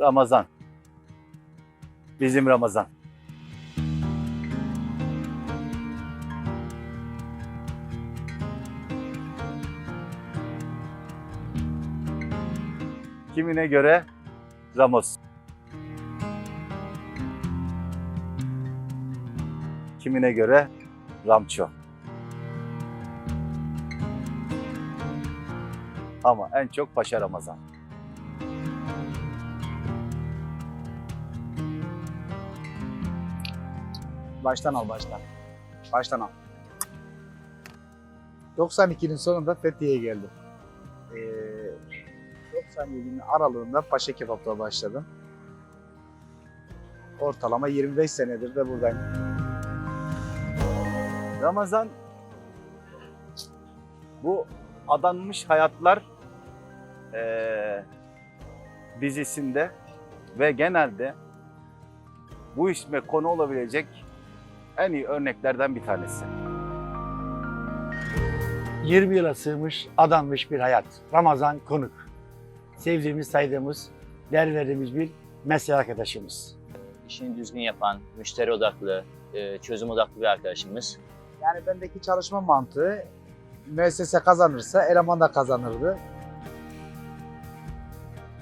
Ramazan. Bizim Ramazan. Kimine göre Ramos. Kimine göre Ramço. Ama en çok Paşa Ramazan. Baştan al baştan. Baştan al. 92'nin sonunda Fethiye'ye geldim. Ee, 97'nin aralığında Paşa Kebap'ta başladım. Ortalama 25 senedir de buradayım. Ramazan bu adanmış hayatlar eee, dizisinde ve genelde bu isme konu olabilecek en iyi örneklerden bir tanesi. 20 yıla sığmış, adanmış bir hayat. Ramazan konuk. Sevdiğimiz, saydığımız, değer verdiğimiz bir mesleği arkadaşımız. işini düzgün yapan, müşteri odaklı, e, çözüm odaklı bir arkadaşımız. Yani bendeki çalışma mantığı müessese kazanırsa eleman da kazanırdı.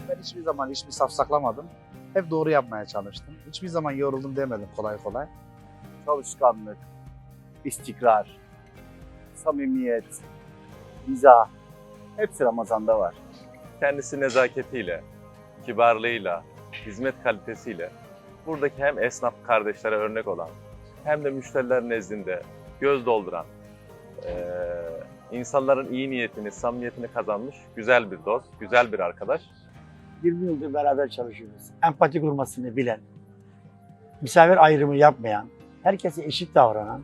Ben hiçbir zaman hiçbir saf saklamadım. Hep doğru yapmaya çalıştım. Hiçbir zaman yoruldum demedim kolay kolay. Çalışkanlık, istikrar, samimiyet, mizah hepsi Ramazan'da var. kendisi nezaketiyle, kibarlığıyla, hizmet kalitesiyle buradaki hem esnaf kardeşlere örnek olan hem de müşteriler nezdinde göz dolduran, eee, insanların iyi niyetini, samimiyetini kazanmış güzel bir dost, güzel bir arkadaş. 20 yıldır beraber çalışıyoruz. Empati kurmasını bilen, misafir ayrımı yapmayan, herkese eşit davranan,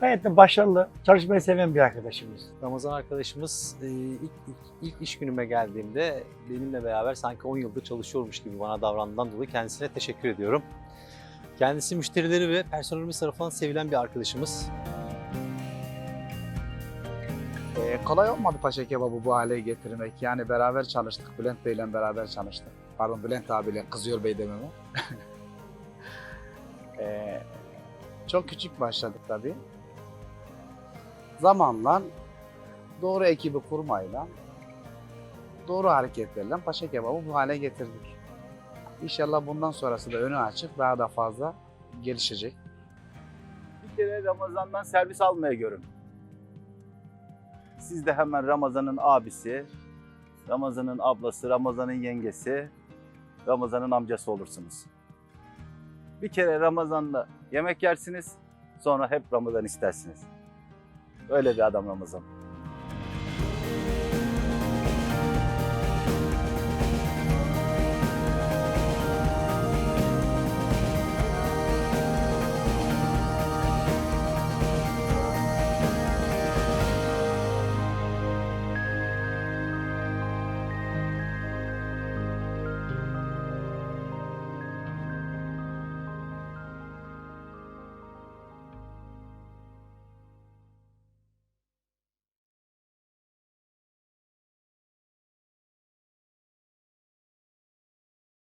gayet de başarılı, çalışmayı seven bir arkadaşımız. Ramazan arkadaşımız e, ilk, ilk, ilk iş günüme geldiğimde benimle beraber sanki 10 yıldır çalışıyormuş gibi bana davrandığından dolayı kendisine teşekkür ediyorum. Kendisi müşterileri ve personelimiz tarafından sevilen bir arkadaşımız. Ee, kolay olmadı Paşa Kebabı bu hale getirmek. Yani beraber çalıştık. Bülent Bey'le beraber çalıştık. Pardon Bülent abiyle kızıyor bey dememe. Ee, çok küçük başladık tabii. Zamanla doğru ekibi kurmayla doğru hareketlerle Paşa Kebabı bu hale getirdik. İnşallah bundan sonrası da önü açık daha da fazla gelişecek. Bir kere Ramazan'dan servis almaya görün. Siz de hemen Ramazan'ın abisi, Ramazan'ın ablası, Ramazan'ın yengesi, Ramazan'ın amcası olursunuz. Bir kere Ramazan'da yemek yersiniz, sonra hep Ramazan istersiniz. Öyle bir adam Ramazan.